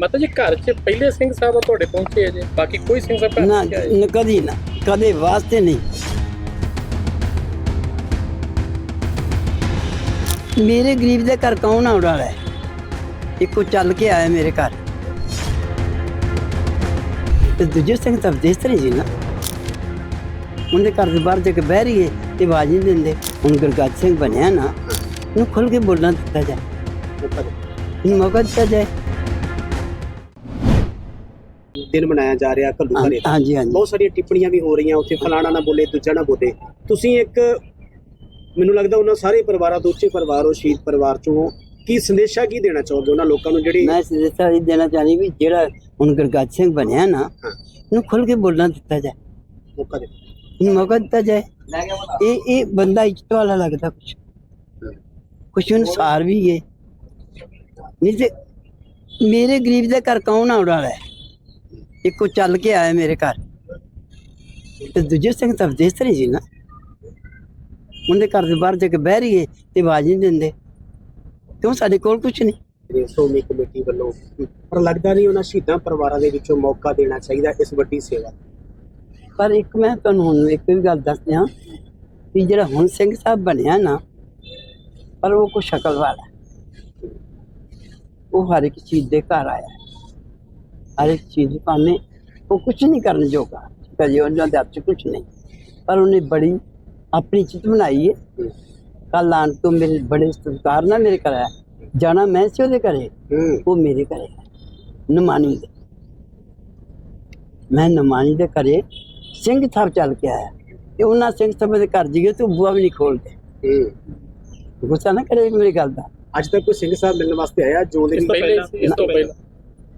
ਮਾਤਾ ਜੀ ਘਰ 'ਚ ਪਹਿਲੇ ਸਿੰਘ ਸਾਹਿਬ ਆ ਤੁਹਾਡੇ ਪਹੁੰਚੇ ਆ ਜੇ। ਬਾਕੀ ਕੋਈ ਸਿੰਘ ਸਾਹਿਬ ਘਰ ਨਾ ਨਹੀਂ ਆਏ। ਨ- ਕਦੀ ਨਾ ਕਦੇ ਵਾਸਤੇ ਨਹੀਂ। ਮੇਰੇ ਗਰੀਬ ਦੇ ਘਰ ਕੌਣ ਆਉਣ ਵਾਲਾ ਹੈ? ਇੱਕੋ ਚੱਲ ਕੇ ਆਇਆ ਮੇਰੇ ਘਰ। ਤੇ ਦੂਜੇ ਸਿੰਘ ਤਾਂ ਵਿਦੇਸ਼ ਤੇ ਨਹੀਂ ਸੀ ਨਾ। ਉਹਦੇ ਘਰ ਦੇ ਬਾਹਰ ਜਾ ਕੇ ਬਹਿ ਰਹੀਏ ਤੇ ਆਵਾਜ਼ ਨਹੀਂ ਦਿੰਦੇ। ਹੁਣ ਗੁਰਗੱਜ ਸਿੰਘ ਬਣਿਆ ਨਾ ਉਹਨੂੰ ਖੁੱਲ ਕੇ ਬੋਲਣਾ ਦਿੱਤਾ ਜਾਏ। ਮੌਕਾ ਦਿੱਤਾ ਜਾਏ। ਦਿਨ ਮਨਾਇਆ ਜਾ ਰਿਹਾ ਕੱਲੂ ਘਰੇ ਦਾ। ਹਾਂਜੀ ਹਾਂਜੀ। ਬਹੁਤ ਸਾਰੀਆਂ ਟਿੱਪਣੀਆਂ ਵੀ ਹੋ ਰਹੀਆਂ ਉੱਥੇ ਫਲਾਣਾ ਨਾ ਬੋਲੇ ਦੂਜਾ ਨਾ ਬੋਲੇ। ਤੁਸੀਂ ਇੱਕ ਮੈਨੂੰ ਲੱਗਦਾ ਉਹਨਾਂ ਸਾਰੇ ਪਰਿਵਾਰਾਂ ਤੋਂ ਉੱਚੇ ਪਰਿਵਾਰ ਹੋ ਸ਼ਹੀਦ ਪਰਿਵਾਰ ਚੋਂ ਹੋ। ਕੀ ਸੰਦੇਸ਼ਾ ਕੀ ਦੇਣਾ ਚਾਹੋਗੇ ਉਹਨਾਂ ਲੋਕਾਂ ਨੂੰ ਜਿਹੜੀ ਮੈਂ ਸੰਦੇਸ਼ਾ ਇਹ ਦੇਣਾ ਚਾਹਨੀ ਵੀ ਜਿਹੜਾ ਹੁਣ ਗੁਰਗੱਜ ਸਿੰਘ ਬਣਿਆ ਨਾ ਇਹਨੂੰ ਖੁੱਲ ਕੇ ਬੋਲਣਾ ਦਿੱਤਾ ਜਾਏ। ਮੌਕਾ ਦੇ। ਇਹਨੂੰ ਮੌਕਾ ਦਿੱਤਾ ਜਾਏ। ਇਹ ਇਹ ਬੰਦਾ ਇੱਜ਼ਤ ਵਾਲਾ ਲੱਗਦਾ ਕੁਛ। ਕੁਛ ਅਨੁਸਾਰ ਵੀ ਹੈ ਨਹੀਂ ਤੇ ਮੇਰੇ ਗਰੀਬ ਦੇ ਘਰ ਕੌਣ ਆਉਣ ਵਾਲਾ ਹੈ? ਇੱਕੋ ਚੱਲ ਕੇ ਆਇਆ ਮੇਰੇ ਘਰ। ਤੇ ਦੂਜੇ ਸਿੰਘ ਤਾਂ ਨਹੀਂ ਸੀ ਨਾ। ਉਹਦੇ ਘਰ ਦੇ ਬਾਹਰ ਜਾ ਕੇ ਬਹਿ ਰਹੀਏ ਤੇ ਆਵਾਜ਼ ਨਹੀਂ ਦਿੰਦੇ। ਕਿਉਂ? ਸਾਡੇ ਕੋਲ ਕੁਛ ਨਹੀਂ। ਸ਼੍ਰੋਮਣੀ ਕਮੇਟੀ ਵੱਲੋਂ ਪਰ ਲੱਗਦਾ ਨਹੀਂ ਉਹਨਾਂ ਸ਼ਹੀਦਾਂ ਪਰਿਵਾਰਾਂ ਦੇ ਵਿੱਚੋਂ ਮੌਕਾ ਦੇਣਾ ਚਾਹੀਦਾ ਇਸ ਵੱਡੀ ਸੇਵਾ ਪਰ ਇੱਕ ਮੈਂ ਤੁਹਾਨੂੰ ਹੁਣ ਇੱਕ ਵੀ ਗੱਲ ਦੱਸ ਦਿਆਂ ਵੀ ਜਿਹੜਾ ਹੁਣ ਸਿੰਘ ਸਾਹਿਬ ਬਣਿਆ ਨਾ ਪਰ ਉਹ ਕੋ ਸ਼ਕਲ ਵਾਲਾ। ਹੈ। ਉਹ ਹਰ ਇੱਕ ਚੀਜ਼ ਦੇ ਘਰ ਆਇਆ। ਹਰ ਇੱਕ ਚੀਜ਼ ਭਾਵੇਂ ਉਹ ਕੁਝ ਨਹੀਂ ਕਰਨ ਜੋਗਾ ਕਦੇ ਉਹਨਾਂ ਦੇ ਹੱਥ 'ਚ ਕੁਝ ਨਹੀਂ। ਪਰ ਉਹਨੇ ਬੜੀ ਆਪਣੀ ਚਿੱਤ ਬਣਾਈ ਹੈ ਕੱਲ ਆਣ ਤੋਂ ਮੇਰੇ ਬੜੇ ਸਤਿਕਾਰ ਨਾਲ ਮੇਰੇ ਘਰ ਆਇਆ। ਜਾਣਾ ਮੈਂ ਸੀ ਉਹਦੇ ਘਰੇ? ਉਹ ਮੇਰੇ ਘਰੇ ਨਮਾਨੀ ਦੇ। ਮੈਂ ਨਮਾਨੀ ਦੇ ਘਰੇ ਸਿੰਘ ਸਾਹਿਬ ਚੱਲ ਕੇ ਆਇਆ। ਤੇ ਉਹਨਾਂ ਸਿੰਘ ਸਾਹਿਬ ਦੇ ਘਰ ਜੀਏ ਤੂੰ ਬੂਆ ਵੀ ਨਹੀਂ ਖੋਲਦੇ ਹੂੰ। ਗੁੱਸਾ ਨਾ ਕਰੇ ਮੇਰੀ ਗੱਲ ਦਾ। ਅੱਜ ਤੱਕ ਕੋਈ ਸਿੰਘ ਸਾਹਿਬ ਮਿਲਣ ਵਾਸਤੇ ਆਇਆ? ਜੋ ਇਸ ਤੋਂ ਪਹਿਲਾਂ।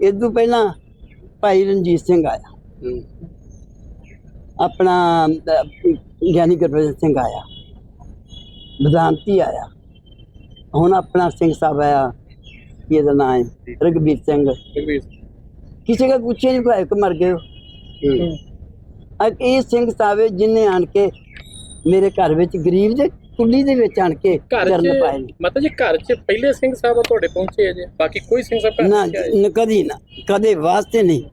ਇਸ ਤੋਂ ਪਹਿਲਾਂ ਭਾਈ ਰਣਜੀਤ ਸਿੰਘ ਆਇਆ। ਆਪਣਾ ਗਿਆਨੀ ਗੁਰਬਚਨ ਸਿੰਘ ਆਇਆ। ਬਦਾਂਤੀ ਆਇਆ। ਹੁਣ ਆਪਣਾ ਸਿੰਘ ਸਾਹਿਬ ਆਇਆ। ਕੀ ਇਹਦਾ ਨਾਮ ਹੈ? ਰਗਵੀਰ ਸਿੰਘ। ਕਿਸੇ ਦਾ ਪੁੱਛੇ ਨਹੀਂ ਭਾਈ ਕਿ ਮਰ ਗਏ ਹੋ। ਇਹ ਸਿੰਘ ਸਾਹਿਬ ਹੈ ਜਿਨੇ ਆਣ ਕੇ ਮੇਰੇ ਘਰ ਵਿੱਚ ਗਰੀਬ ਦੇ ਕੁੱਲੀ ਦੇ ਵਿੱਚ ਆਣ ਕੇ ਘਰ ਚਰਨ ਪਾਏ ਨੇ। ਮਾਤਾ ਜੀ ਘਰ 'ਚ ਪਹਿਲੇ ਸਿੰਘ ਸਾਹਿਬ ਤੁਹਾਡੇ ਪਹੁੰਚੇ ਆ ਜੇ। ਬਾਕੀ ਕੋਈ ਸਿੰਘ ਸਾਹਿਬ ਘਰ ਨ- ਕਦੀ ਨਾ ਕਦੇ ਵਾਸਤੇ ਨਹੀਂ।